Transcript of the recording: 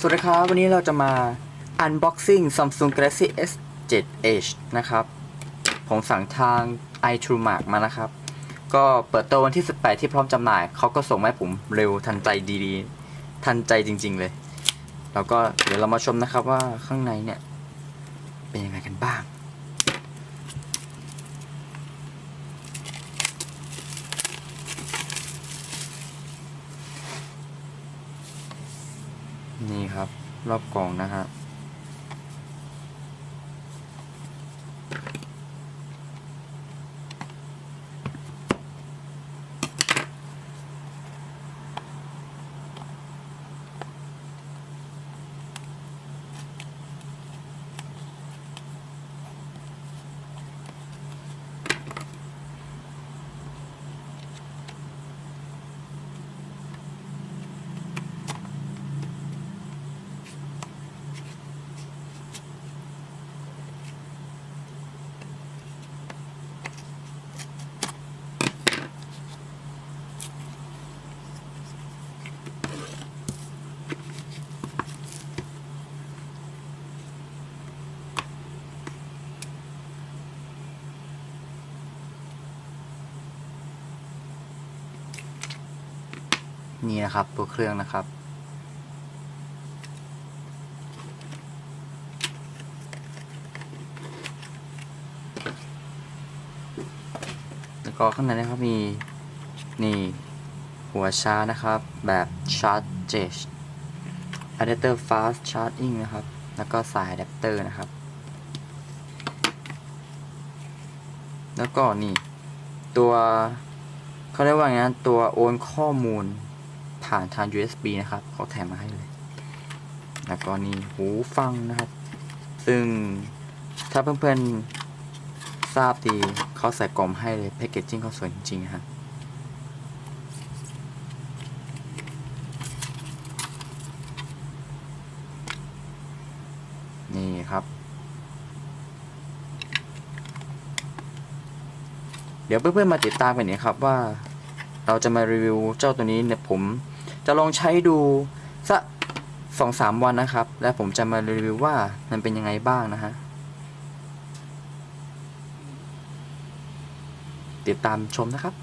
สวัสดีครับ วันนี้เราจะมา unboxing Samsung Galaxy S 7 Edge นะครับ ผมสั่งทาง iTrueMark มานะครับ ก็เปิดตัววันที่ 18 ที่พร้อมจำหน่าย เขาก็ส่งมาให้ผมเร็วทันใจดีๆ ทันใจจริง ๆ เลย แล้วก็เดี๋ยวเรามาชมนะครับว่าข้างในเนี่ย เป็นยังไงกันบ้าง นี่ครับ รอบกองนะฮะ นี่นะครับตัวเครื่องนะครับ แล้วก็ข้างในนะครับมีนี่หัวชาร์จนะครับ แบบชาร์จเจช adapter fast charging นะครับ แล้วก็สาย adapter นะครับ แล้วก็นี่ ตัวเขาเรียกว่าไงนะตัวโอนข้อมูล ผ่านทาง USB นะครับเขาแถมมาให้เลย แล้วก็นี่หูฟังนะครับ ซึ่งถ้าเพื่อนๆทราบดีเขาใส่กล่องให้เลยแพคเกจจิ้งเขาสวยจริงๆครับนี่ครับ เดี๋ยวเพื่อนๆมาติดตามกันเนี่ยครับว่า เราจะมารีวิวเจ้าตัวนี้เนี่ยผมจะลองใช้ดูสักสองสามวันนะครับ และผมจะมารีวิวว่ามันเป็นยังไงบ้างนะฮะติดตามชมนะครับ